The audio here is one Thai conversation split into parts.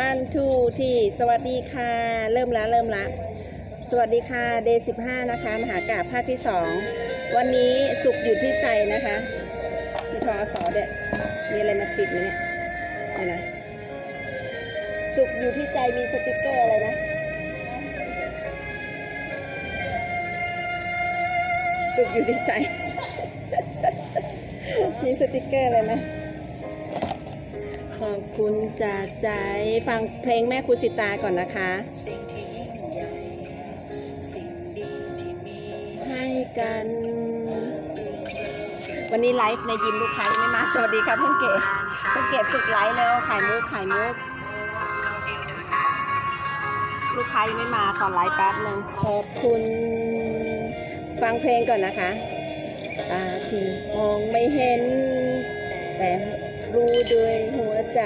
one two ที่สวัสดีค่ะ เริ่มละเริ่มละ สวัสดีค่ะ day 15นะคะ มหากาพย์ภาคที่2วันนี้สุขอยู่ที่ใจนะคะมีทอสอเด็ดมีอะไรมาปิดไหมเนี่ยนี่นะสุขอยู่ที่ใจมีสติกเกอร์อะไรนะสุขอยู่ที่ใจ มีสติกเกอร์อะไรไหม คุณจากใจฟังเพลงแม่ครูสิตาก่อนนะคะ สิ่งที่ยิ่งใหญ่ สิ่งดีที่มีให้กัน วันนี้ไลฟ์ในยิมลูกค้ายังไม่มา สวัสดีค่ะเพื่อนเก๋เพื่อนเก๋ฝึกไลฟ์แล้วขายมุกขายมุกลูกค้ายังไม่มาขอไลฟ์แป๊บหนึ่งขอบคุณ ฟังเพลงก่อนนะคะตาที่มองไม่เห็น แต่ รู้ด้วยหัวใจ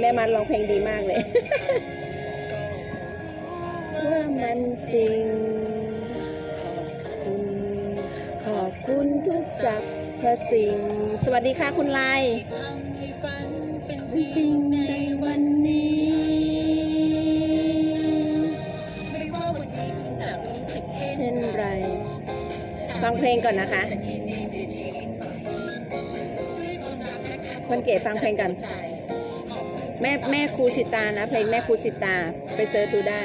แม่มันร้องเพลงดีมากเลย ว่ามันจริง ขอบคุณ ขอบคุณทุกสรรพสิ่ง สวัสดีค่ะคุณไลจริงในวันนี้ไม่ว่าวันนี้คุณจะรู้สึกเช่นเช่นไร ฟังเพลงก่อนนะคะ คนเก๋ฟังเพลงกันใจขอบคุณแม่แม่ครูสิตานะ เพลงแม่ครูสิตาไปเซิร์ชดูได้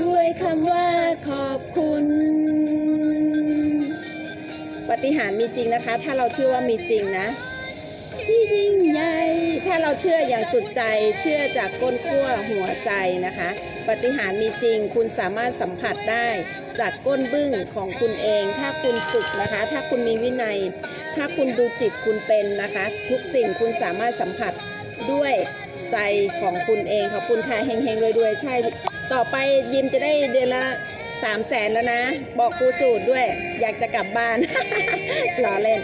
ด้วยคำว่าขอบคุณปฏิหารย์มีจริงนะคะ ถ้าเราเชื่อว่ามีจริงนะที่ยิ่งใหญ่ถ้าเราเชื่ออย่างสุดใจ เชื่อจากก้นขั้วหัวใจนะคะ ปฏิหารย์มีจริง คุณสามารถสัมผัสได้ จากก้นบึ้งของคุณเอง ถ้าคุณฝึกนะคะ ถ้าคุณมีวินัย ถ้าคุณดูจิตคุณเป็นนะคะ ทุกสิ่งคุณสามารถสัมผัสด้วยใจของคุณเองขอบคุณค่ะเฮงๆรวยๆใช่ ต่อไปยิมจะได้เดือนละสามแสนแล้วนะ บอกครูสูตรด้วย อยากจะกลับบ้านล้อเล่น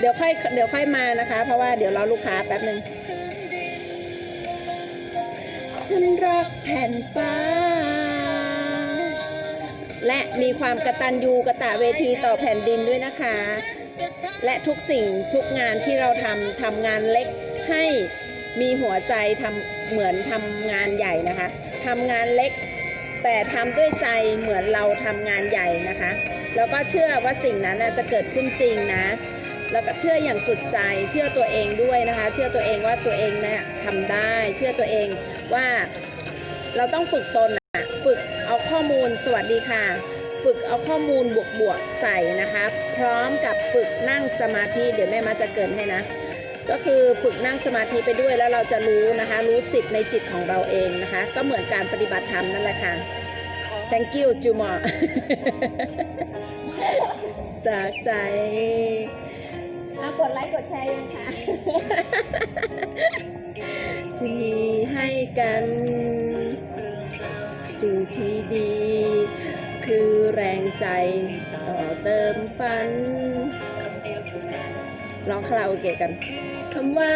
เดี๋ยวค่อยเดี๋ยวค่อยมานะคะ เพราะว่าเดี๋ยวรอลูกค้าแป๊บหนึ่งฉันรักแผ่นฟ้า และมีความกระตัญญูกระตะเวทีต่อแผ่นดินด้วยนะคะ และทุกสิ่งทุกงานที่เราทำทำงานเล็กให้มีหัวใจทำเหมือนทำงานใหญ่นะคะทำงานเล็ก แต่ทำด้วยใจเหมือนเราทำงานใหญ่นะคะ แล้วก็เชื่อว่าสิ่งนั้นจะเกิดขึ้นจริงนะ แล้วก็เชื่ออย่างสุดใจ เชื่อตัวเองด้วยนะคะ เชื่อตัวเองว่าตัวเองเนี่ยทำได้ เชื่อตัวเองว่าเราต้องฝึกตนนะฝึกเอาข้อมูลสวัสดีค่ะ ฝึกเอาข้อมูลบวกๆใส่นะคะ พร้อมกับฝึกนั่งสมาธิเดี๋ยวแม่มาจะเกรินให้นะ ก็คือฝึกนั่งสมาธิไปด้วยแล้วเราจะรู้นะคะ รู้จิตในจิตของเราเองนะคะ ก็เหมือนการปฏิบัติธรรมนั่นแหละค่ะ thank you จูมอจากใจเอากดไลค์กดแชร์ยังคะที่มีให้กันสิ่งที่ดี คือแรงใจต่อเติมฝันคำเดียวเท่านั้นร้องคาราโอเกะกันคำว่า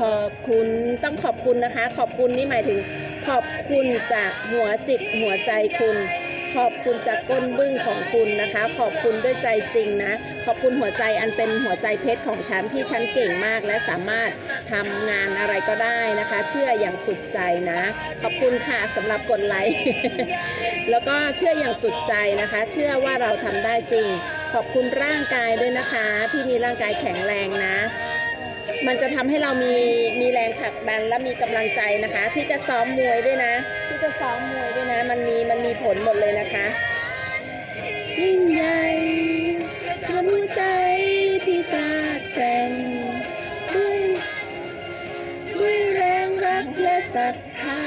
ขอบคุณต้องขอบคุณนะคะ ขอบคุณนี่หมายถึงขอบคุณจากหัวจิตหัวใจคุณ ขอบคุณจากก้นบึ้งของคุณนะคะ ขอบคุณด้วยใจจริงนะ ขอบคุณหัวใจอันเป็นหัวใจเพชรของฉันที่ฉันเก่งมากและสามารถทำงานอะไรก็ได้นะคะ เชื่ออย่างสุดใจนะ ขอบคุณค่ะสำหรับกดไลค์แล้วก็เชื่ออย่างสุดใจนะคะ เชื่อว่าเราทำได้จริง ขอบคุณร่างกายด้วยนะคะ ที่มีร่างกายแข็งแรงนะมันจะทำให้เรามีมีแรงผลักดันและมีกำลังใจนะคะ ที่จะซ้อมมวยด้วยนะ ที่จะซ้อมมวยด้วยนะ มันมีมันมีผลหมดเลยนะคะยิ่งใหญ่สมหัวใจที่กล้าแกร่งด้วยด้วยแรงรักและศรัทธา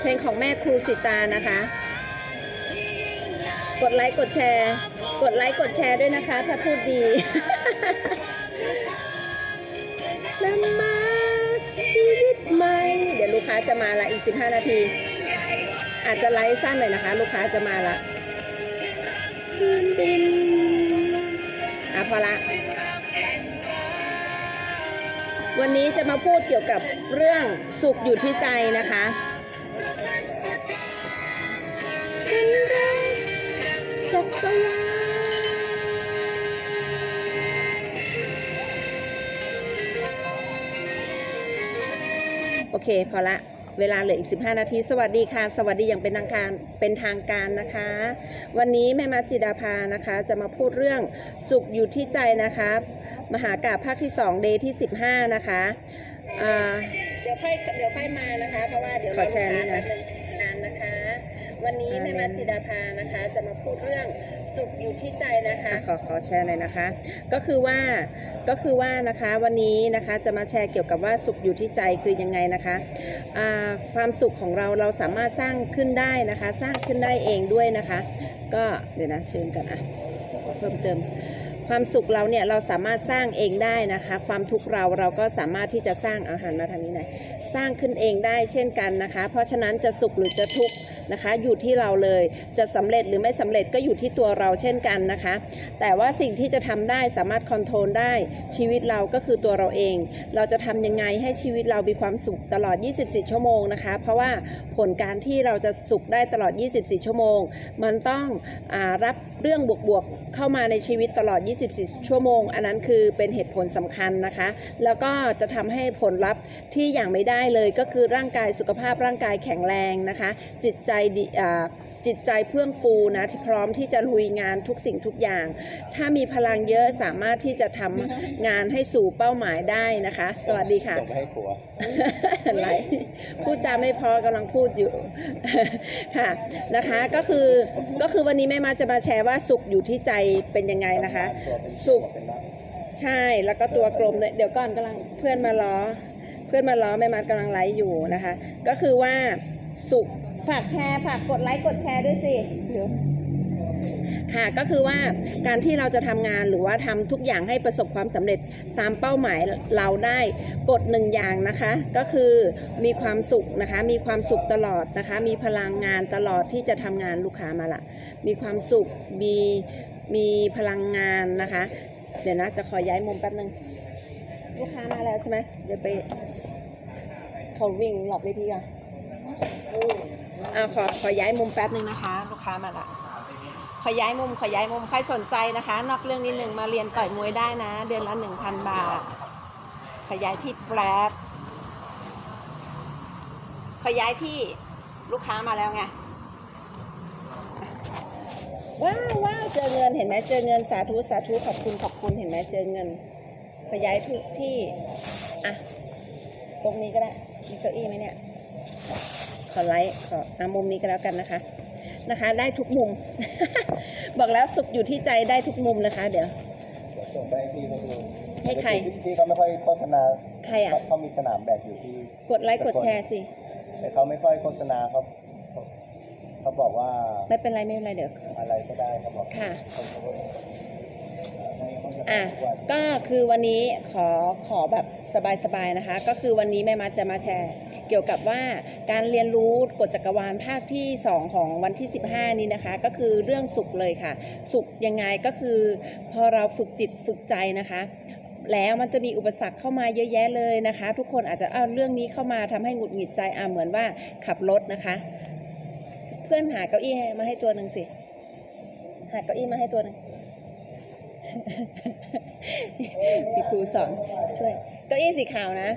เพลงของแม่ครูสิตานะคะ กดไลค์กดแชร์ กดไลค์กดแชร์ด้วยนะคะ ถ้าพูดดีนำมา ชีวิตใหม่ เดี๋ยวลูกค้าจะมาละอีก 15 นาที อาจจะไลฟ์สั้นหน่อยนะคะ ลูกค้าจะมาละพื้นดินอะพอละ วันนี้จะมาพูดเกี่ยวกับเรื่องสุขอยู่ที่ใจนะคะฉันรักจักรวา เคพอละเวลาเหลืออีก 15 นาที สวัสดีค่ะ สวัสดีอย่างเป็นทางการ เป็นทางการนะคะ วันนี้แม่มาจิดาภานะคะ จะมาพูดเรื่องสุขอยู่ที่ใจนะคะ มหากาพย์ภาคที่2เดย์ที่ 15 นะคะอ่าเดี๋ยวค่อยเดี๋ยวค่อยมานะคะ เพราะว่าเดี๋ยวเราแชร์นี่นะนานนะคะ วันนี้แม่มาจิดาภานะคะ จะมาพูดเรื่องสุขอยู่ที่ใจนะคะ ขอขอแชร์หน่อยนะคะ ก็คือว่าก็คือว่านะคะวันนี้นะคะจะมาแชร์เกี่ยวกับว่าสุขอยู่ที่ใจคือยังไงนะคะอ่าความสุขของเราเราสามารถสร้างขึ้นได้นะคะ สร้างขึ้นได้เองด้วยนะคะ ก็เดี๋ยวนะเชิญกันอะเพิ่มเติม ความสุขเราเนี่ยเราสามารถสร้างเองได้นะคะ ความทุกข์เราเราก็สามารถที่จะสร้างอาหารมาทางนี้หน่อยสร้างขึ้นเองได้เช่นกันนะคะ เพราะฉะนั้นจะสุขหรือจะทุกข์นะคะ อยู่ที่เราเลยจะสำเร็จหรือไม่สำเร็จก็อยู่ที่ตัวเราเช่นกันนะคะ แต่ว่าสิ่งที่จะทำได้สามารถคอนโทรลได้ชีวิตเราก็คือตัวเราเอง เราจะทำยังไงให้ชีวิตเรามีความสุขตลอด 24 ชั่วโมงนะคะ เพราะว่าผลการที่เราจะสุขได้ตลอด 24 ชั่วโมง มันต้องอรับเรื่องบวกๆเข้ามาในชีวิตตลอด24 ชั่วโมง อันนั้นคือเป็นเหตุผลสำคัญนะคะ แล้วก็จะทำให้ผลลัพธ์ที่อย่างไม่ได้เลยก็คือร่างกายสุขภาพร่างกายแข็งแรงนะคะ จิตใจดีอ่า จิตใจเพื่องฟูนะที่พร้อมที่จะลุยงานทุกสิ่งทุกอย่าง ถ้ามีพลังเยอะสามารถที่จะทำงานให้สู่เป้าหมายได้นะคะ สวัสดีค่ะส่งไปให้ผัวอะไรพูดจาไม่เพอกำลังพูดอยู่ค่ะนะคะก็คือก็คือวันนี้แม่มาจะมาแชร์ว่าสุขอยู่ที่ใจเป็นยังไงนะคะ สุขใช่แล้วก็ตัวกลมด้วยเดี๋ยวก่อนกำลังเพื่อนมาล้อ เพื่อนมาล้อแม่มากำลังไลฟ์อยู่นะคะ ก็คือว่า สุข ฝากแชร์ฝากกดไลค์กดแชร์ด้วยสิค่ะก็คือว่าการที่เราจะทำงานหรือว่าทำทุกอย่างให้ประสบความสำเร็จตามเป้าหมายเราได้กฎหนึ่งอย่างนะคะ ก็คือมีความสุขนะคะ มีความสุขตลอดนะคะ มีพลังงานตลอดที่จะทำงานลูกค้ามาละมีความสุขมีมีพลังงานนะคะ เดี๋ยวนะจะขอย้ายมุมแป๊บนึงลูกค้ามาแล้วใช่ไหมเดี๋ยวไปขอวิ่งหลบเวทีก่อน อ่าขอขอย้ายมุมแป๊บนึงนะคะ ลูกค้ามาละขอย้ายมุมขอย้ายมุมใครสนใจนะคะ นอกเรื่องนิดนึงมาเรียนต่อยมวยได้นะ เดือนละหนึ่งพันบาทขอย้ายที่แปรดขอย้ายที่ลูกค้ามาแล้วไงว้าวว้าวเจอเงินเห็นไหมเจอเงินสาธุสาธุขอบคุณขอบคุณเห็นไหมเจอเงินขย้ายทุกที่อะตรงนี้ก็ได้มีเก้าอี้ไหมเนี่ย ขอไลค์ขออามุมนี้ก็แล้วกันนะคะนะคะ ได้ทุกมุม บอกแล้วสุขอยู่ที่ใจได้ทุกมุมนะคะ เดี๋ยวเดี๋ยวส่งไปให้พี่เขาดูให้ใครพี่เขาไม่ค่อยโฆษณาใครอะเขามีสนามแบดอยู่ที่ กดไลค์กดแชร์สิแต่เขาไม่ค่อยโฆษณาเขาเขาเขาบอกว่า ไม่เป็นไรไม่เป็นไรเดี๋ยวอะไรก็ได้เขาบอกค่ะเขาบอกว่าให้โฆษณาอะทุกวันก็คือวันนี้ขอขอแบบสบายๆนะคะ ก็คือวันนี้แม่มัดจะมาแชร์ เกี่ยวกับว่าการเรียนรู้กฎจักรวาลภาคที่ 2 ของวันที่ 15 นี้นะคะ ก็คือเรื่องสุขเลยค่ะ สุขยังไงก็คือ พอเราฝึกจิตฝึกใจนะคะแล้วมันจะมีอุปสรรคเข้ามาเยอะแยะเลยนะคะ ทุกคนอาจจะเอาเรื่องนี้เข้ามาทำให้หงุดหงิดใจอะเหมือนว่าขับรถนะคะ เพื่อนหาเก้าอี้มาให้ตัวหนึ่งสิ หาเก้าอี้มาให้ตัวหนึ่งมีครูสอนช่วย เก้าอี้สีขาวนะ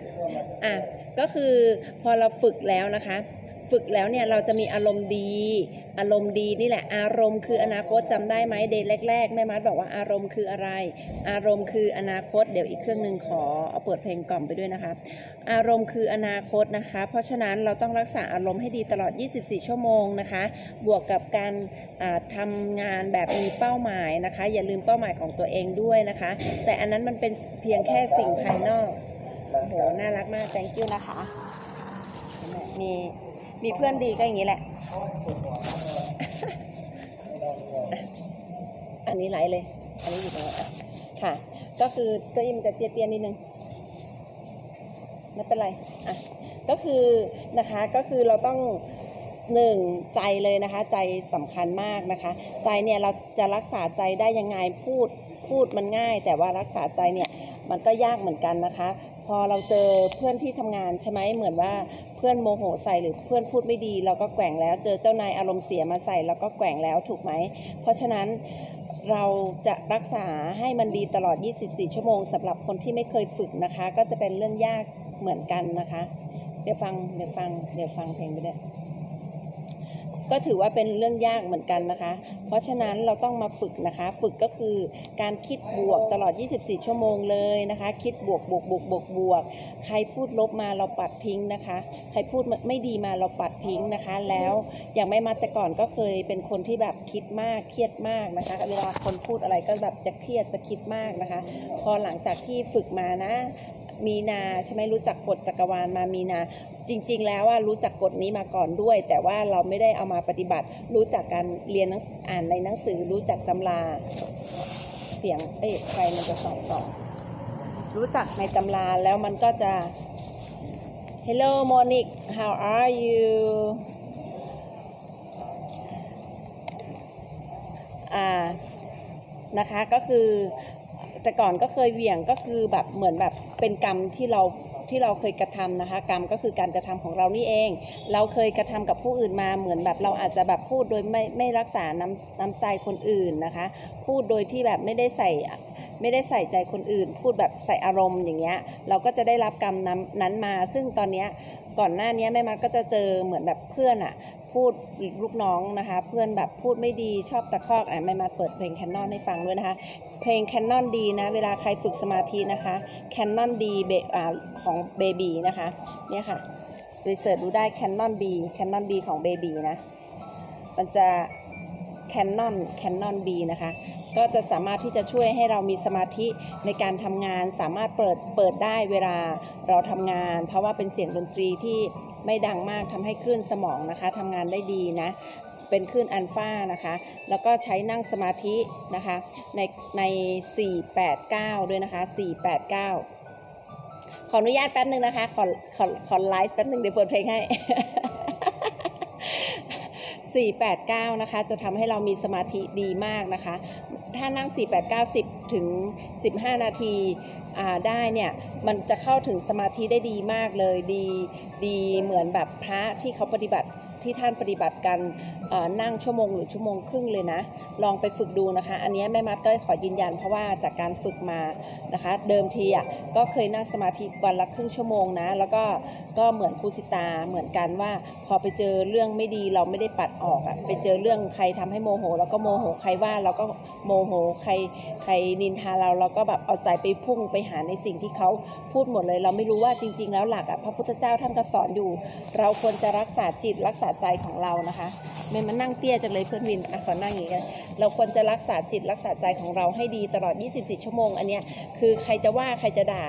อะ ก็คือพอเราฝึกแล้วนะคะ ฝึกแล้วเนี่ยเราจะมีอารมณ์ดี อารมณ์ดีนี่แหละ อารมณ์คืออนาคตจำได้ไหมเดย์แรกๆแม่มัดบอกว่าอารมณ์คืออะไร อารมณ์คืออนาคต เดี๋ยวอีกเครื่องหนึ่งขอเอาเปิดเพลงกล่อมไปด้วยนะคะ อารมณ์คืออนาคตนะคะ เพราะฉะนั้นเราต้องรักษาอารมณ์ให้ดีตลอด 24 ชั่วโมงนะคะ บวกกับการอ่าทำงานแบบมีเป้าหมายนะคะ อย่าลืมเป้าหมายของตัวเองด้วยนะคะ แต่อันนั้นมันเป็นเพียงแค่สิ่งภายนอกโอ้โหน่ารักมาก thank you นะคะมี มีเพื่อนดีก็อย่างนี้แหละ อันนี้ไหลเลย อันนี้อยู่ตรงนี้อะค่ะ ก็คือเก็อิมนจะเตี้ยๆนิดนึง ไม่เป็นไร อะ ก็คือนะคะ ก็คือเราต้องหนึ่งใจเลยนะคะ ใจสำคัญมากนะคะ ใจเนี่ยเราจะรักษาใจได้ยังไงพูดพูดมันง่าย แต่ว่ารักษาใจเนี่ยมันก็ยากเหมือนกันนะคะ พอเราเจอเพื่อนที่ทำงานใช่ไหมเหมือนว่า เพื่อนโมโหใส่หรือเพื่อนพูดไม่ดี เราก็แกว่งแล้ว เจอเจ้านายอารมณ์เสียมาใส่เราก็แกว่งแล้วถูกไหม เพราะฉะนั้นเราจะรักษาให้มันดีตลอด 24 ชั่วโมงสำหรับคนที่ไม่เคยฝึกนะคะ ก็จะเป็นเรื่องยากเหมือนกันนะคะ เดี๋ยวฟัง เดี๋ยวฟัง เดี๋ยวฟังเพลงไปด้วย ก็ถือว่าเป็นเรื่องยากเหมือนกันนะคะ เพราะฉะนั้นเราต้องมาฝึกนะคะ ฝึกก็คือการคิดบวกตลอด 24 ชั่วโมงเลยนะคะ คิดบวกบวกบวกบวกบวก ใครพูดลบมาเราปัดทิ้งนะคะ ใครพูดไม่ดีมาเราปัดทิ้งนะคะ แล้วอย่างไม่มาแต่ก่อนก็เคยเป็นคนที่แบบคิดมากเครียดมากนะคะ เวลาคนพูดอะไรก็แบบจะเครียดจะคิดมากนะคะ พอหลังจากที่ฝึกมานะ มีนาใช่ไหมรู้จักกฎจักรวาลมามีนา จริง ๆ แล้วว่ารู้จักกฎนี้มาก่อนด้วย แต่ว่าเราไม่ได้เอามาปฏิบัติ รู้จักการเรียนอ่านในหนังสือ รู้จักตำราเสียงเอ้ยใครมันจะส่องต่อรู้จักในตำราแล้วมันก็จะ Hello Monique how are you อ่านะคะก็คือ แต่ก่อนก็เคยเหวี่ยงก็คือแบบเหมือนแบบเป็นกรรมที่เราที่เราเคยกระทำนะคะ กรรมก็คือการกระทำของเรานี่เอง เราเคยกระทำกับผู้อื่นมาเหมือนแบบเราอาจจะแบบพูดโดยไม่ไม่รักษาน้ำน้ำใจคนอื่นนะคะ พูดโดยที่แบบไม่ได้ใส่ไม่ได้ใส่ใจคนอื่น พูดแบบใส่อารมณ์อย่างเงี้ยเราก็จะได้รับกรรมนั้นนั้นมา ซึ่งตอนเนี้ยก่อนหน้านี้แม่มาก็จะเจอเหมือนแบบเพื่อนอะพูดลูกน้องนะคะ เพื่อนแบบพูดไม่ดีชอบตะคอกอะไม่มาเปิดเพลงแคนนอนให้ฟังด้วยนะคะ เพลงแคนนอนดีนะเวลาใครฝึกสมาธินะคะแคนนอนดีเบอ่าของเบบีนะคะเนี่ยค่ะรีเสิร์ชดูได้แคนนอนดีแคนนอนดีของเบบีนะ มันจะแคนนอนแคนนอนบีนะคะ ก็จะสามารถที่จะช่วยให้เรามีสมาธิในการทำงาน สามารถเปิดเปิดได้เวลาเราทำงาน เพราะว่าเป็นเสียงดนตรีที่ ไม่ดังมากทำให้คลื่นสมองนะคะทำงานได้ดีนะเป็นคลื่นอัลฟานะคะ แล้วก็ใช้นั่งสมาธินะคะ ในใน 489 ด้วยนะคะ 489 ขออนุญาตแป๊บนึงนะคะ ขอขอขอไลฟ์แป๊บนึงเดี๋ยวเปิดเพลงให้ 489 นะคะ จะทำให้เรามีสมาธิดีมากนะคะ ถ้านั่ง 489 10 ถึง 15 นาทีได้เนี่ยมันจะเข้าถึงสมาธิได้ดีมากเลยดี ดีเหมือนแบบพระที่เขาปฏิบัติ ที่ท่านปฏิบัติกันนั่งชั่วโมงหรือชั่วโมงครึ่งเลยนะ ลองไปฝึกดูนะคะ อันนี้แม่มัดก็ขอยืนยันเพราะว่าจากการฝึกมานะคะ เดิมทีอะก็เคยนั่งสมาธิวันละครึ่งชั่วโมงนะ แล้วก็ก็เหมือนครูสิตาเหมือนกันว่า พอไปเจอเรื่องไม่ดีเราไม่ได้ปัดออกอะไปเจอเรื่องใครทำให้โมโหเราก็โมโหใครว่าเราก็โมโหใครใครนินทาเราเราก็แบบเอาใจไปพุ่งไปหาในสิ่งที่เขาพูดหมดเลย เราไม่รู้ว่าจริง ๆ แล้วหลักอะพระพุทธเจ้าท่านก็สอนอยู่ เราควรจะรักษาจิตรักษาใจของเรานะคะไม่มานั่งเตี้ยจังเลยเพื่อนวินอะขอนั่งอย่างนี้กันเราควรจะรักษาจิตรักษาใจของเราให้ดีตลอด 24 ชั่วโมง อันเนี้ยคือใครจะว่าใครจะด่า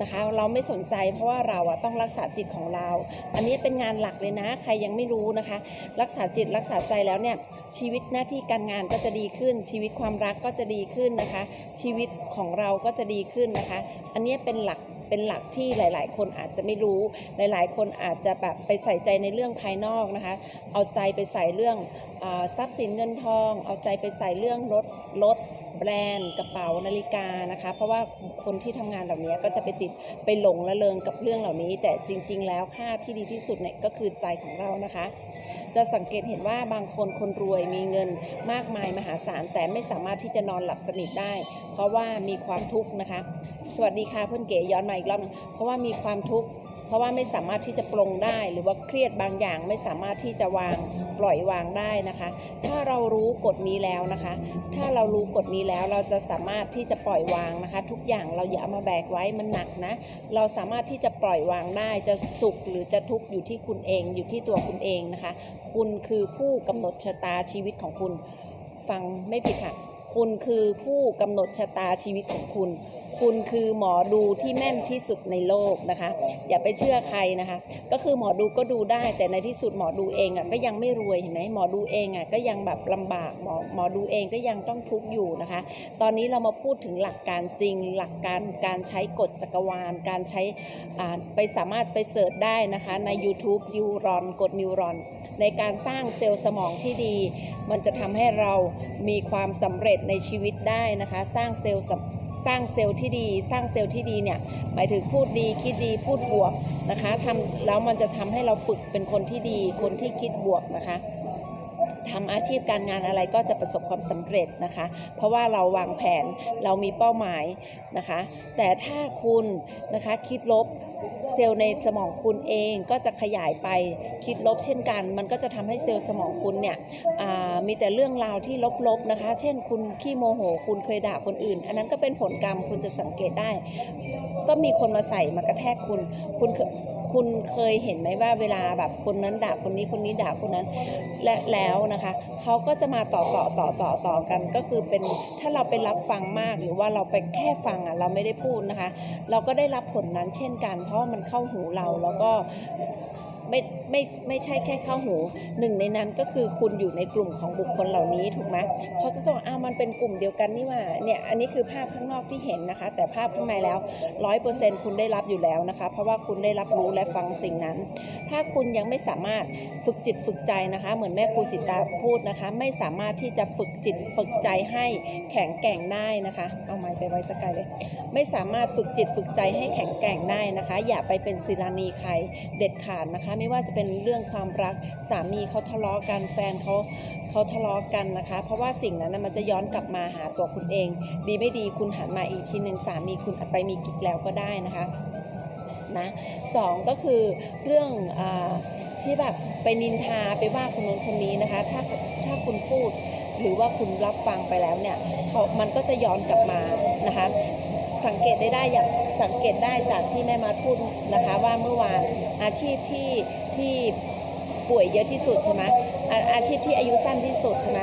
นะคะ เราไม่สนใจเพราะว่าเราอะต้องรักษาจิตของเรา อันนี้เป็นงานหลักเลยนะ ใครยังไม่รู้นะคะ รักษาจิตรักษาใจแล้วเนี่ยชีวิตหน้าที่การงานก็จะดีขึ้น ชีวิตความรักก็จะดีขึ้นนะคะ ชีวิตของเราก็จะดีขึ้นนะคะ อันนี้เป็นหลัก เป็นหลักที่หลาย ๆ คนอาจจะไม่รู้ หลาย ๆ คนอาจจะแบบไปใส่ใจในเรื่องภายนอกนะคะ เอาใจไปใส่เรื่องอทรัพย์สินเงินทอง เอาใจไปใส่เรื่องรถรถแบรนด์กระเป๋านาฬิกานะคะ เพราะว่าคนที่ทำงานเหล่านี้ก็จะไปติดไปหลงละเลงกับเรื่องเหล่านี้ แต่จริง ๆ แล้วค่าที่ดีที่สุดเนี่ยก็คือใจของเรานะคะ จะสังเกตเห็นว่าบางคนคนรวยมีเงินมากมายมหาศาลแต่ไม่สามารถที่จะนอนหลับสนิทได้ เพราะว่ามีความทุกข์นะคะ สวัสดีค่ะเพื่อนเก๋ย้อนมาอีกรอบหนึงเพราะว่ามีความทุกข์ เพราะว่าไม่สามารถที่จะปลงได้ หรือว่าเครียดบางอย่างไม่สามารถที่จะวางปล่อยวางได้นะคะ ถ้าเรารู้กฎนี้แล้วนะคะ ถ้าเรารู้กฎนี้แล้วเราจะสามารถที่จะปล่อยวางนะคะ ทุกอย่างเราอย่าเอามาแบกไว้มันหนักนะ เราสามารถที่จะปล่อยวางได้จะสุขหรือจะทุกข์อยู่ที่คุณเองอยู่ที่ตัวคุณเองนะคะ คุณคือผู้กำหนดชะตาชีวิตของคุณ ฟังไม่ผิดค่ะ คุณคือผู้กำหนดชะตาชีวิตของคุณ คุณคือหมอดูที่แม่นที่สุดในโลกนะคะ อย่าไปเชื่อใครนะคะ ก็คือหมอดูก็ดูได้แต่ในที่สุดหมอดูเองอะก็ยังไม่รวยเห็นไหมหมอดูเองอะก็ยังแบบลำบากหมอหมอดูเองก็ยังต้องทุกข์อยู่นะคะ ตอนนี้เรามาพูดถึงหลักการจริง หลักการการใช้กฎจักรวาล การใช้ไปสามารถไปเสิร์ชได้นะคะใน YouTube ยูรอนกดนิวรอนในการสร้างเซลล์สมองที่ดี มันจะทำให้เรามีความสำเร็จในชีวิตได้นะคะ สร้างเซลล์ สร้างเซลล์ที่ดี สร้างเซลล์ที่ดีเนี่ยหมายถึงพูดดีคิดดีพูดบวกนะคะทำแล้วมันจะทำให้เราฝึกเป็นคนที่ดี คนที่คิดบวกนะคะทำอาชีพการงานอะไรก็จะประสบความสำเร็จนะคะ เพราะว่าเราวางแผนเรามีเป้าหมายนะคะ แต่ถ้าคุณนะคะคิดลบ ลล์ในสมองคุณเองก็จะขยายไปคิดลบเช่นกัน มันก็จะทำให้เซลล์สมองคุณเนี่ยมีแต่เรื่องราวที่ลบๆนะคะ เช่น คุณขี้โมโห คุณเคยด่าคนอื่น อันนั้นก็เป็นผลกรรมคุณจะสังเกตได้ ก็มีคนมาใส่มากระแทกคุณ คุณ คุณเคยเห็นไหมว่าเวลาแบบคนนั้นด่าคนนี้คนนี้ด่าคนนั้น และแล้วนะคะเขาก็จะมาต่อต่อต่อต่อต่อกัน ก็คือเป็นถ้าเราไปรับฟังมากหรือว่าเราไปแค่ฟังอะเราไม่ได้พูดนะคะ เราก็ได้รับผลนั้นเช่นกัน เพราะมันเข้าหูเราแล้วก็ ไม่ไม่ไม่ใช่แค่เข้าหูหนึ่งในนั้นก็คือคุณอยู่ในกลุ่มของบุคคลเหล่านี้ถูกไหมเขาจะบอกอ้าวมันเป็นกลุ่มเดียวกันนี่ว่าเนี่ยอันนี้คือภาพข้างนอกที่เห็นนะคะ แต่ภาพข้างในแล้วร้อยเปอร์เซ็นคุณได้รับอยู่แล้วนะคะ เพราะว่าคุณได้รับรู้และฟังสิ่งนั้น ถ้าคุณยังไม่สามารถฝึกจิตฝึกใจนะคะ เหมือนแม่ครูสิตาพูดนะคะ ไม่สามารถที่จะฝึกจิตฝึกใจให้แข็งแกร่งได้นะคะ เอาไม้ไปไว้สกายเลย ไม่สามารถฝึกจิตฝึกใจให้แข็งแกร่งได้นะคะ อย่าไปเป็นศิลานีใครเด็ดขาดนะคะไม่ว่าจะเป็นเรื่องความรักสามีเขาทะเลาะกันแฟนเขาเขาทะเลาะกันนะคะ เพราะว่าสิ่งนั้นมันจะย้อนกลับมาหาตัวคุณเอง ดีไม่ดีคุณหันมาอีกทีหนึ่งสามีคุณไปมีกิ๊กแล้วก็ได้นะคะนะสองก็คือเรื่องอที่แบบไปนินทาไปว่าคนนู้นคนนี้นะคะ ถ้าถ้าคุณพูดหรือว่าคุณรับฟังไปแล้วเนี่ยเขามันก็จะย้อนกลับมานะคะ สังเกตได้ได้อย่างสังเกตได้จากที่แม่มาพูดนะคะว่าเมื่อวาน อาชีพที่ที่ป่วยเยอะที่สุดใช่ไหมอาอาชีพที่อายุสั้นที่สุดใช่ไหม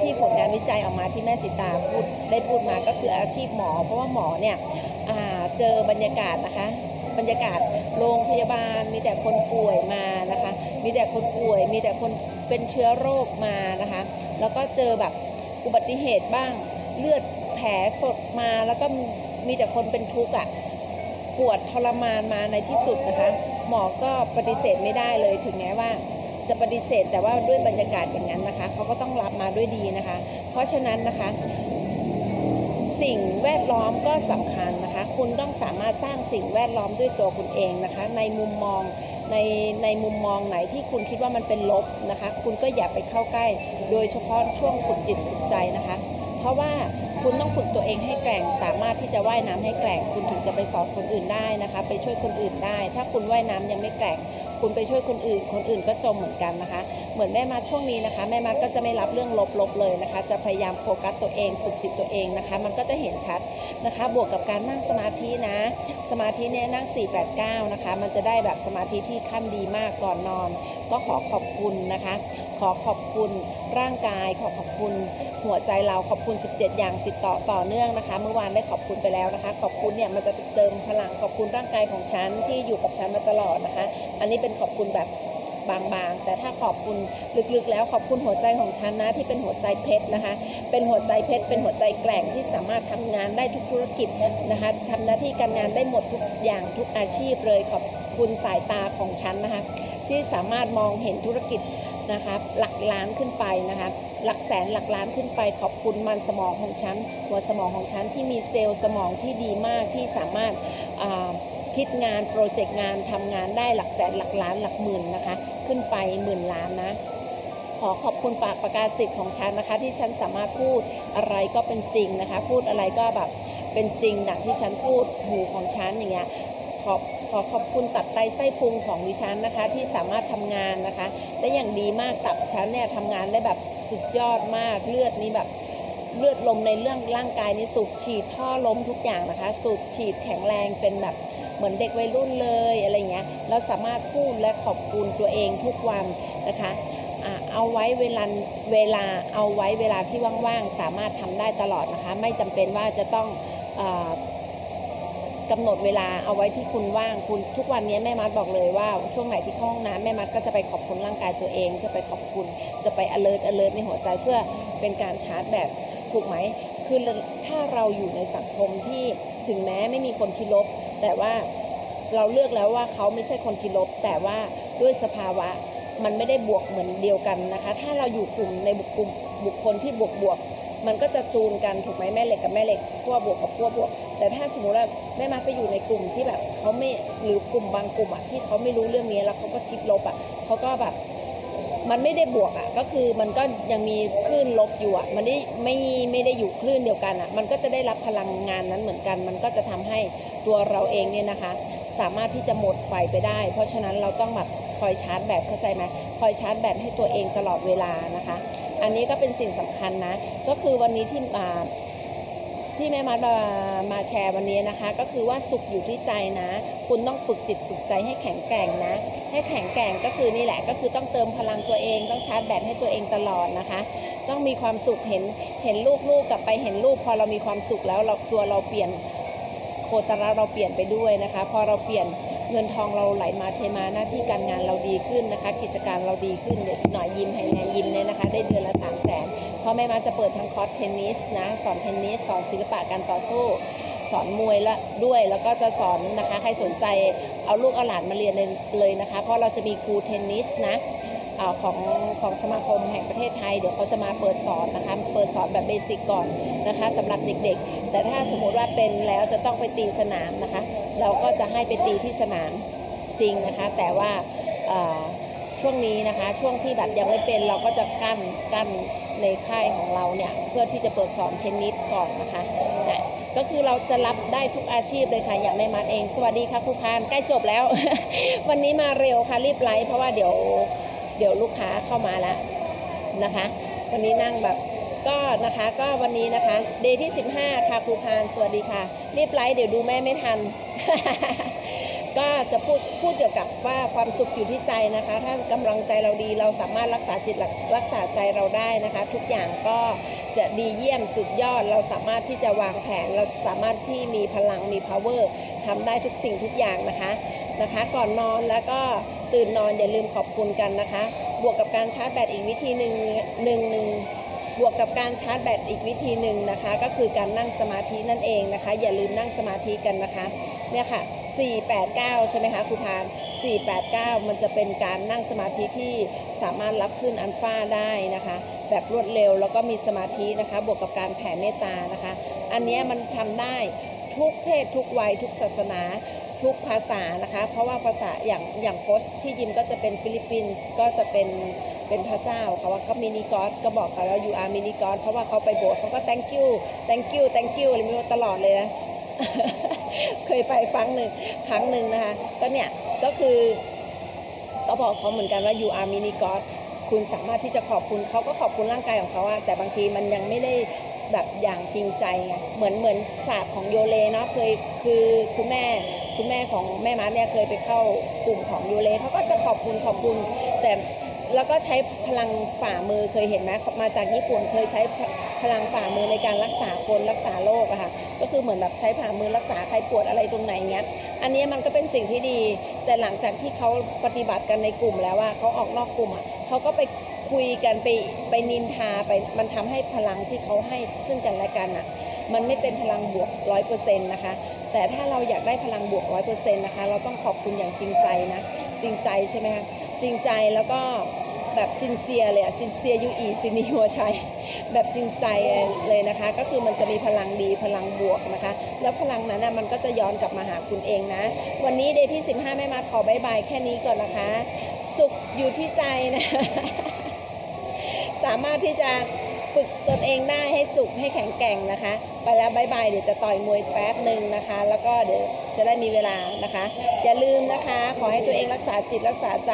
ที่ผลงานวิจัยออกมาที่แม่สิตาพูดได้พูดมาก็คืออาชีพหมอ เพราะว่าหมอเนี่ยเจอบรรยากาศนะคะ บรรยากาศโรงพยาบาลมีแต่คนป่วยมานะคะ มีแต่คนป่วย มีแต่คนเป็นเชื้อโรคมานะคะ แล้วก็เจอแบบอุบัติเหตุบ้างเลือดแผลสดมาแล้วก็มีแต่คนเป็นทุกข์อะปวดทรมานมาในที่สุดนะคะ หมอก็ปฏิเสธไม่ได้เลยถึงแม้ว่าจะปฏิเสธ แต่ว่าด้วยบรรยากาศอย่างนั้นนะคะเขาก็ต้องรับมาด้วยดีนะคะ เพราะฉะนั้นนะคะ สิ่งแวดล้อมก็สำคัญนะคะ คุณต้องสามารถสร้างสิ่งแวดล้อมด้วยตัวคุณเองนะคะ ในมุมมองในในมุมมองไหนที่คุณคิดว่ามันเป็นลบนะคะ คุณก็อย่าไปเข้าใกล้ โดยเฉพาะช่วงฝึกจิตฝึกใจนะคะ เพราะว่าคุณต้องฝึกตัวเองให้แกร่ง สามารถที่จะว่ายน้ำให้แกร่ง คุณถึงจะไปสอนคนอื่นได้นะคะ ไปช่วยคนอื่นได้ ถ้าคุณว่ายน้ำยังไม่แกร่ง คุณไปช่วยคนอื่น คนอื่นก็จมเหมือนกันนะคะ เหมือนแม่มาช่วงนี้นะคะ แม่มาก็จะไม่รับเรื่องลบๆเลยนะคะ จะพยายามโฟกัสตัวเอง ฝึกจิตตัวเองนะคะ มันก็จะเห็นชัดนะคะ บวกกับการนั่งสมาธินะ สมาธิเนี่ยนั่ง 489 นะคะ มันจะได้แบบสมาธิที่ขั้นดีมากก่อนนอน ก็ขอขอบคุณนะคะ ขอขอบคุณร่างกาย ขอขอบคุณหัวใจเราขอบคุณ 17 อย่างติดต่อต่อเนื่องนะคะ เมื่อวานได้ขอบคุณไปแล้วนะคะ ขอบคุณเนี่ยมันจะเติมพลังขอบคุณร่างกายของฉันที่อยู่กับฉันมาตลอดนะคะ อันนี้เป็นขอบคุณแบบบางๆ แต่ถ้าขอบคุณลึกๆ แล้วขอบคุณหัวใจของฉันนะที่เป็นหัวใจเพชรนะคะ เป็นหัวใจเพชร เป็นหัวใจแกร่งที่สามารถทำงานได้ทุกธุรกิจนะคะทำหน้าที่การงานได้หมดทุกอย่างทุกอาชีพเลยขอบคุณสายตาของฉันนะคะที่สามารถมองเห็นธุรกิจ นะคะหลักล้านขึ้นไปนะคะหลักแสนหลักล้านขึ้นไปขอบคุณมันสมองของฉันหัวสมองของฉันที่มีเซลล์สมองที่ดีมากที่สามารถคิดงานโปรเจกต์งานทำงานได้หลักแสนหลักล้านหลักหมื่นนะคะ ขึ้นไปหมื่นล้านนะขอขอบคุณปากประกาศสิทธิ์ของฉันนะคะ ที่ฉันสามารถพูดอะไรก็เป็นจริงนะคะ พูดอะไรก็แบบเป็นจริงดังที่ฉันพูดหูของฉันอย่างเงี้ยขอบ ขอขอบคุณตับไตไส้พุงของดิฉันนะคะ ที่สามารถทำงานนะคะ ได้อย่างดีมากตับฉันเนี่ยทำงานได้แบบสุดยอดมากเลือดนี่แบบเลือดลมในเรื่องร่างกายนี่สูบฉีดท่อลมทุกอย่างนะคะ สูบฉีดแข็งแรงเป็นแบบเหมือนเด็กวัยรุ่นเลยอะไรเงี้ยเราสามารถพูดและขอบคุณตัวเองทุกวันนะคะเอาไว้เวลาเวลาเอาไว้เวลาที่ว่างๆสามารถทำได้ตลอดนะคะ ไม่จำเป็นว่าจะต้องอ กำหนดเวลาเอาไว้ที่คุณว่างคุณทุกวันนี้แม่มัดบอกเลยว่าช่วงไหนที่เข้าห้องน้ำแม่มัดก็จะไปขอบคุณร่างกายตัวเอง จะไปขอบคุณ จะไป alert alert ในหัวใจเพื่อเป็นการชาร์จแบตถูกไหมคือถ้าเราอยู่ในสังคมที่ถึงแม้ไม่มีคนคิดลบ แต่ว่าเราเลือกแล้วว่าเขาไม่ใช่คนคิดลบ แต่ว่าด้วยสภาวะมันไม่ได้บวกเหมือนเดียวกันนะคะ ถ้าเราอยู่กลุ่มในบุคคลบุคคลที่บวกบวกมันก็จะจูนกันถูกไหมแม่เหล็กกับแม่เหล็กขั้วบวกกับขั้วบวก แต่ถ้าสมมติว่าแม่มาไปอยู่ในกลุ่มที่แบบเขาไม่หรือกลุ่มบางกลุ่มอะที่เขาไม่รู้เรื่องนี้แล้วเขาก็คิดลบอะเขาก็แบบมันไม่ได้บวกอะก็คือมันก็ยังมีคลื่นลบอยู่อะมันได้ไม่ไม่ได้อยู่คลื่นเดียวกันอะมันก็จะได้รับพลังงานนั้นเหมือนกัน มันก็จะทำให้ตัวเราเองเนี่ยนะคะ สามารถที่จะหมดไฟไปได้ เพราะฉะนั้นเราต้องแบบคอยชาร์จแบตเข้าใจไหมคอยชาร์จแบตให้ตัวเองตลอดเวลานะคะ อันนี้ก็เป็นสิ่งสำคัญนะ ก็คือวันนี้ที่มา ที่แม่มัดมามาแชร์วันนี้นะคะ ก็คือว่าสุขอยู่ที่ใจนะ คุณต้องฝึกจิตฝึกใจให้แข็งแกร่งนะ ให้แข็งแกร่งก็คือนี่แหละก็คือต้องเติมพลังตัวเองต้องชาร์จแบตให้ตัวเองตลอดนะคะ ต้องมีความสุขเห็นเห็นลูกๆกกลับไปเห็นลูกพอเรามีความสุขแล้วเราตัวเราเปลี่ยนโคตรเราเปลี่ยนไปด้วยนะคะ พอเราเปลี่ยนเงินทองเราไหลมาเทมาหน้าที่การงานเราดีขึ้นนะคะ กิจการเราดีขึ้นเดี๋ยวหน่อยยิ้มไฮแลนด์ยิมเนี่ยนะคะ ได้เดือนละสามแสน พราะแม่มาจะเปิดทั้งคอร์สเทนนิสนะสอนเทนนิสสอนศิลปะการต่อสู้ สอนมวยละด้วยแล้วก็จะสอนนะคะใครสนใจเอาลูกเอาหลานมาเรียนเลยนะคะ เพราะเราจะมีครูเทนนิสนะของของสมาคมแห่งประเทศไทย เดี๋ยวเขาจะมาเปิดสอนนะคะ เปิดสอนแบบเบสิกก่อนนะคะสำหรับเด็กๆ แต่ถ้าสมมติว่าเป็นแล้วจะต้องไปตีสนามนะคะ เราก็จะให้ไปตีที่สนามจริงนะคะ แต่ว่าช่วงนี้นะคะช่วงที่แบบยังไม่เป็นเราก็จะกั้นกั้น ในค่ายของเราเนี่ยเพื่อที่จะเปิดสอนเทนนิสก่อนนะคะนะก็คือเราจะรับได้ทุกอาชีพเลยค่ะ อย่างแม่มัดเอง สวัสดีค่ะครูพานใกล้จบแล้ว วันนี้มาเร็วค่ะรีบไลฟ์เพราะว่าเดี๋ยวเดี๋ยวลูกค้าเข้ามาแล้วนะคะ วันนี้นั่งแบบก็นะคะก็วันนี้นะคะเดย์ที่ 15 ค่ะครูพานสวัสดีค่ะ รีบไลฟ์เดี๋ยวดูแม่ไม่ทัน ก็จะพูดพูดเกี่ยวกับว่าความสุขอยู่ที่ใจนะคะ ถ้ากำลังใจเราดีเราสามารถรักษาจิตรักษาใจเราได้นะคะ ทุกอย่างก็จะดีเยี่ยมสุดยอด เราสามารถที่จะวางแผน เราสามารถที่มีพลังมี power ทำได้ทุกสิ่งทุกอย่างนะคะนะคะ ก่อนนอนแล้วก็ตื่นนอนอย่าลืมขอบคุณกันนะคะ บวกกับการชาร์จแบตอีกวิธีหนึ่งหนึ่งหนึ่งบวกกับการชาร์จแบตอีกวิธีหนึ่งนะคะ ก็คือการนั่งสมาธินั่นเองนะคะ อย่าลืมนั่งสมาธิกันนะคะเนี่ยค่ะ 489 ใช่ไหมคะครูพาน 489 มันจะเป็นการนั่งสมาธิที่สามารถรับขึ้นอัลฟาได้นะคะ แบบรวดเร็วแล้วก็มีสมาธินะคะ บวกกับการแผ่เมตตานะคะ อันนี้มันทำได้ทุกเพศทุกวัยทุกศาสนาทุกภาษานะคะ เพราะว่าภาษาอย่างอย่างโค้ชที่ยิมก็จะเป็นฟิลิปปินส์ก็จะเป็นเป็นพระเจ้าเขาว่าเขามินิกอสก็บอกเขาแล้ว you are มินิกอสเพราะว่าเขาไปโบสถ์เขาก็ thank you thank you thank you อะไรไม่รู้ตลอดเลยนะ เคยไปฟังหนึ่งครั้งหนึ่งนะคะ ก็เนี่ยก็คือก็บอกเขาเหมือนกันว่า you are mini god คุณสามารถที่จะขอบคุณเขาก็ขอบคุณร่างกายของเขาอะแต่บางทีมันยังไม่ได้แบบอย่างจริงใจไงเหมือนเหมือนศาสตร์ของโยเลเนาะเคยคือคุณแม่คุณแม่ของแม่มาเนี่ยเคยไปเข้ากลุ่มของโยเลเขาก็จะขอบคุณขอบคุณ แต่แล้วก็ใช้พลังฝ่ามือเคยเห็นไหมมาจากญี่ปุ่นเคยใช้ พลังฝ่ามือในการรักษาคนรักษาโรคอะค่ะก็คือเหมือนแบบใช้ฝ่ามือรักษาใครปวดอะไรตรงไหนเงี้ยอันนี้มันก็เป็นสิ่งที่ดี แต่หลังจากที่เขาปฏิบัติกันในกลุ่มแล้วว่าเขาออกนอกกลุ่มอะเขาก็ไปคุยกันไปไปนินทาไปมันทำให้พลังที่เขาให้ซึ่งกันและกันอะมันไม่เป็นพลังบวกร้อยเปอร์เซ็นต์นะคะแต่ถ้าเราอยากได้พลังบวกร้อยเปอร์เซ็นต์นะคะเราต้องขอบคุณอย่างจริงใจนะจริงใจใช่ไหมคะจริงใจแล้วก็แบบซินเซียเลยอะซินเซียยูอีซินีหัวชัย แบบจริงใจเลยนะคะ ก็คือมันจะมีพลังดีพลังบวกนะคะ แล้วพลังนั้นนะมันก็จะย้อนกลับมาหาคุณเองนะ วันนี้เดย์ที่ 15 แม่มาขอบายบายแค่นี้ก่อนนะคะ สุขอยู่ที่ใจนะ สามารถที่จะฝึกตนเองได้ให้สุขให้แข็งแกร่งนะคะ ไปแล้วบายบายเดี๋ยวจะต่อยมวยแป๊บหนึ่งนะคะ แล้วก็เดี๋ยว จะได้มีเวลานะคะ อย่าลืมนะคะ ขอให้ตัวเองรักษาจิตรักษาใจ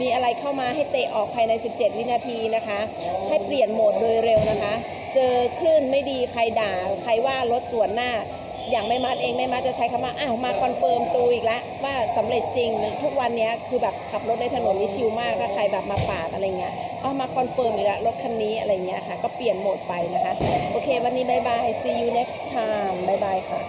มีอะไรเข้ามาให้เตะออกภายใน 17 วินาทีนะคะ ให้เปลี่ยนโหมดโดยเร็วนะคะ เจอคลื่นไม่ดีใครด่า ใครว่ารถสวนหน้าอย่างไม่มัดเองไม่มัดจะใช้คำว่าอ้าวมาคอนเฟิร์มตูอีกแล้วว่าสำเร็จจริงทุกวันนี้คือแบบขับรถในถนนนี่ชิลมากถ้าใครแบบมาปาดอะไรเงี้ยเอามาคอนเฟิร์มอีกแล้วรถคันนี้อะไรเงี้ยค่ะ ก็เปลี่ยนโหมดไปนะคะ โอเค วันนี้บายบาย see you next time บายบายค่ะ